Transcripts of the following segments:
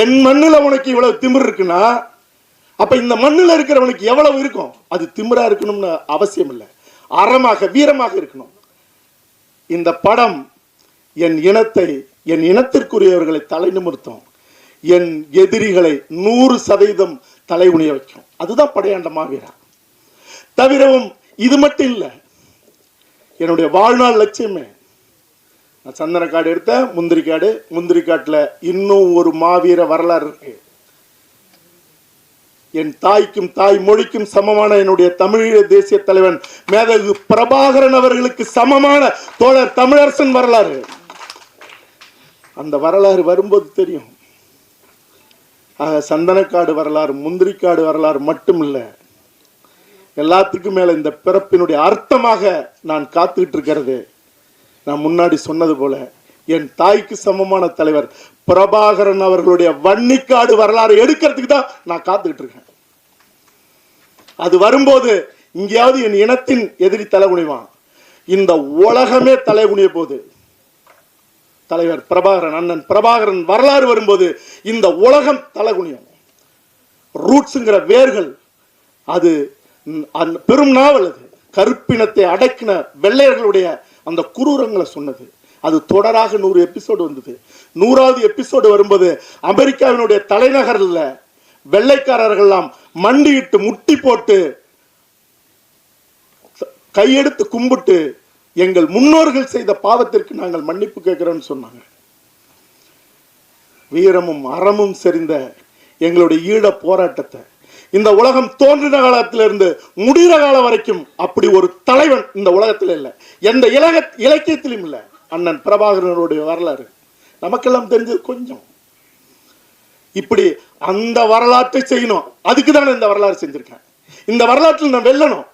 என் மண்ணில் உனக்கு இவ்வளவு திமிர் இருக்குன்னா அப்ப இந்த மண்ணுல இருக்கிறவனுக்கு எவ்வளவு இருக்கும்? அது திமிரா இருக்கணும்னு அவசியம் இல்லை. அறமாக வீரமாக இருக்கணும். இந்த படம் என் இனத்தை என் இனத்திற்குரியவர்களை தலை நிமிர்த்தும். என் எதிரிகளை நூறு சதவீதம் தலை உணிய வைக்கும். அதுதான் படையாண்ட மாவீரா தவிரவும் இது மட்டும் இல்லை என்னுடைய வாழ்நாள் லட்சியமே நான் சந்தன காடு எடுத்தேன் முந்திரி காடு. முந்திரி காட்டில் இன்னும் ஒரு மாவீர வரலாறு இருக்கு. என் தாய்க்கும் தாய் மொழிக்கும் சமமான என்னுடைய தமிழீழ தேசிய தலைவன் மேதகு பிரபாகரன் அவர்களுக்கு சமமான தோழர் தமிழரசன் வரலாறு. அந்த வரலாறு வரும்போது தெரியும். ஆக சந்தனக்காடு வரலாறு முந்திரிக்காடு வரலாறு மட்டும் இல்லை எல்லாத்துக்கும் மேல இந்த பிறப்பினுடைய அர்த்தமாக நான் காத்துக்கிட்டு இருக்கிறது. நான் முன்னாடி சொன்னது போல என் தாய்க்கு சமமான தலைவர் பிரபாகரன் அவர்களுடைய வன்னிக்காடு வரலாறு எடுக்கிறதுக்கு தான் நான் காத்துக்கிட்டு இருக்கேன். அது வரும்போது இங்கேயாவது என் இனத்தின் எதிரி தலைகுனிவான் இந்த உலகமே தலைகுனிய போது தலைவர் பிரபாகரன் அண்ணன் பிரபாகரன் வரலாறு வரும்போது இந்த உலகம் தலைகுனியும் ரூட்ஸுங்கிற வேர்கள் அது பெரும் நாவல் அது. கருப்பினத்தை அடக்கின வெள்ளையர்களுடைய அந்த குரூரங்களை சொன்னது. அது தொடராக நூறு எபிசோடு வந்தது. நூறாவது எபிசோடு வரும்போது அமெரிக்காவினுடைய தலைநகரில் வெள்ளைக்காரர்கள்லாம் மண்டியிட்டு முட்டி போட்டு கையெடுத்து கும்பிட்டு எங்கள் முன்னோர்கள் செய்த பாவத்திற்கு நாங்கள் மன்னிப்பு கேட்கிறோம்னு சொன்னாங்க. வீரமும் அறமும் செறிந்த எங்களுடைய ஈழ போராட்டத்தை இந்த உலகம் தோன்றின காலத்திலிருந்து முடிகிற காலம் வரைக்கும் அப்படி ஒரு தலைவன் இந்த உலகத்தில் இல்லை. எந்த இலக இலக்கியத்திலும் இல்லை. அண்ணன் பிரபாகரனுடைய வரலாறு நமக்கெல்லாம் தெரிஞ்சது கொஞ்சம். இப்படி அந்த வரலாற்றை செய்யணும். அதுக்கு தான் இந்த வரலாறு செஞ்சிருக்கேன். இந்த வரலாற்றில் நான் வெல்லணும்.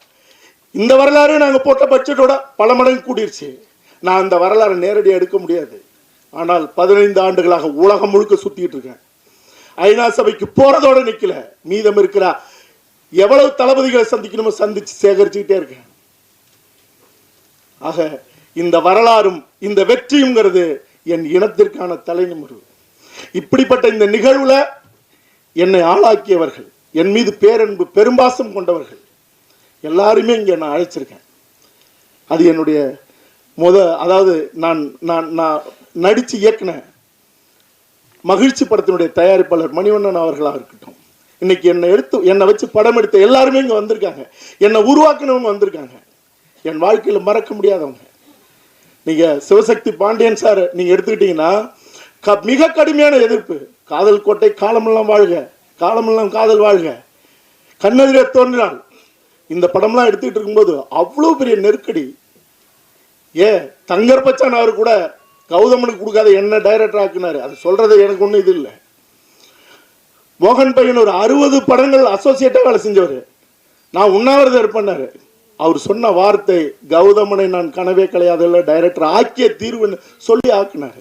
இந்த வரலாறு நாங்கள் போட்ட பட்ஜெட்டோட பல மடங்கு கூடிருச்சு. நான் அந்த வரலாறை நேரடியாக எடுக்க முடியாது. ஆனால் பதினைந்து ஆண்டுகளாக உலகம் முழுக்க சுத்திட்டு இருக்கேன். ஐநா சபைக்கு போறதோட நிக்கல. மீதம் இருக்கிற எவ்வளவு தளபதிகளை சந்திக்கணுமோ சந்திச்சு சேகரிச்சுக்கிட்டே இருக்கேன். ஆக இந்த வரலாறும் இந்த வெற்றியுங்கிறது என் இனத்திற்கான தலைநிமிர்வு. இப்படிப்பட்ட இந்த நிகழ்வுல என்னை ஆளாக்கியவர்கள் என் மீது பேரன்பு பெரும்பாசம் கொண்டவர்கள் எல்லாருமே இங்கே நான் அழைச்சிருக்கேன். அது என்னுடைய முத அதாவது நான் நான் நான் நடித்து இயக்குனேன். மகிழ்ச்சி படத்தினுடைய தயாரிப்பாளர் மணிவண்ணன் அவர்களாக இருக்கட்டும். இன்னைக்கு என்னை எடுத்து என்னை வச்சு படம் எடுத்த எல்லாருமே இங்கே வந்திருக்காங்க. என்னை உருவாக்குனவங்க வந்திருக்காங்க. என் வாழ்க்கையில் மறக்க முடியாதவங்க. நீங்கள் சிவசக்தி பாண்டியன் சார் நீங்கள் எடுத்துக்கிட்டீங்கன்னா க மிக கடுமையான எதிர்ப்பு. காதல் கோட்டை காலமெல்லாம் வாழ்க. காலமெல்லாம் காதல் வாழ்க. கண்ணெதிரே தோன்றினாள் இந்த படம்லாம் எடுத்துக்கிட்டு இருக்கும்போது அவ்வளோ பெரிய நெருக்கடி. ஏ தங்கர் பச்சான் அவர் கூட கௌதமனுக்கு கொடுக்காத என்ன டைரக்டர் ஆக்குனாரு? அது சொல்றது எனக்கு ஒன்றும் இது இல்லை. மோகன் பையன் ஒரு அறுபது படங்கள் அசோசியேட்டாக வேலை செஞ்சவர். நான் உண்ணாவிரதம் இருப்பேன்னாரு. அவர் சொன்ன வார்த்தை கௌதமனை நான் கனவே கலையாதல்ல டைரக்டர் ஆக்கிய தீர்வுன்னு சொல்லி ஆக்குனாரு.